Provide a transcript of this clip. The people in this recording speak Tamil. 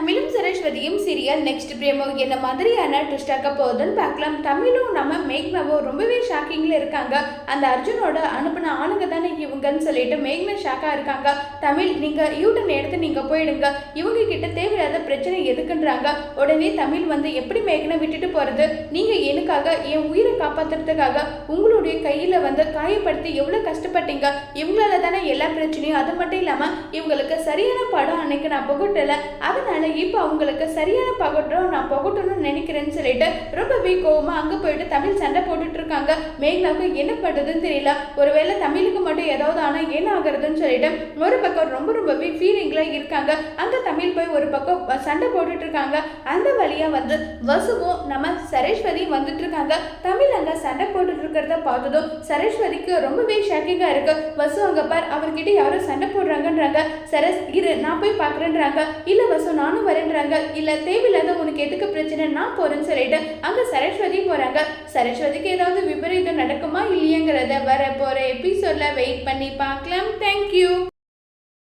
தமிழும் சரஸ்வதியும் சீரியல் நெக்ஸ்ட் பிரேமோ என்ன மாதிரியான ட்விஸ்டாக்க போகுதுன்னு பார்க்கலாம். தமிழும் நம்ம மேக்னாவோ ரொம்பவே ஷாக்கிங்கில் இருக்காங்க. அந்த அர்ஜுனோட அனுப்பின ஆளுங்க தானே இவங்கன்னு சொல்லிட்டு மேக்னா ஷாக்காக இருக்காங்க. தமிழ் நீங்கள் யூட்டன் எடுத்து நீங்கள் போயிடுங்க. இவங்க கிட்ட தேவையில்லாத பிரச்சனை எதுக்குன்றாங்க. உடனே தமிழ் வந்து எப்படி மேக்னா விட்டுட்டு போகிறது நீங்கள் எனக்காக என் உயிரை காப்பாற்றுறதுக்காக உங்களுடைய கையில் வந்து காயப்படுத்தி எவ்வளோ கஷ்டப்பட்டீங்க? இவங்களால தானே எல்லா பிரச்சனையும் அது மட்டும் இல்லாமல் இவங்களுக்கு சரியான படம் அன்னைக்கு நான் புகட்டல. அதனால இப்போ அவங்களுக்கு சரியான பகட்டும் நான் பகட்டணும்னு நினைக்கிறேன்னு சொல்லிட்டு ரொம்பவே கோவமாக அங்கே போயிட்டு தமிழ் சண்டை போட்டுட்டு இருக்காங்க. மேഘ்னாவுக்கு என்ன பண்ணுறதுன்னு தெரியல. ஒருவேளை தமிழுக்கு மட்டும் ஏதாவது ஆனால் என்ன ஆகுறதுன்னு சொல்லிட்டு ஒரு பக்கம் ரொம்ப ரொம்பவே ஃபீலிங்கில் இருக்காங்க. அங்கே தமிழ் போய் ஒரு பக்கம் சண்டை போட்டுட்டு இருக்காங்க. அந்த வழியாக வந்து வசுவும் நம்ம சரஸ்வதியும் வந்துட்டு இருக்காங்க. தமிழ் அங்கே சண்டை போட்டுட்டு இருக்கிறத பார்த்ததும் சரஸ்வதிக்கு ரொம்பவே ஷாக்கிங்காக இருக்கு. வசு அங்கே பார் அவர்கிட்ட யாரும் சண்டை போடுறாங்கன்றாங்க. சரஸ் இரு நான் போய் பார்க்குறேன்றாங்க. இல்லை வசு நானும் வரேன்றாங்க. இல்லை தேவையில்லாத உனக்கு எதுக்கு பிரச்சனை நான் போகிறேன்னு சொல்லிட்டு அங்கே சரஸ்வதியும் போகிறாங்க சரஸ்வதிக்கு ஏதாவது விபரீதம் நடக்குமா இல்லையங்கிறத வர போகிற எபிசோடில் வெயிட் பண்ணி பார்க்கலாம். தேங்க்யூ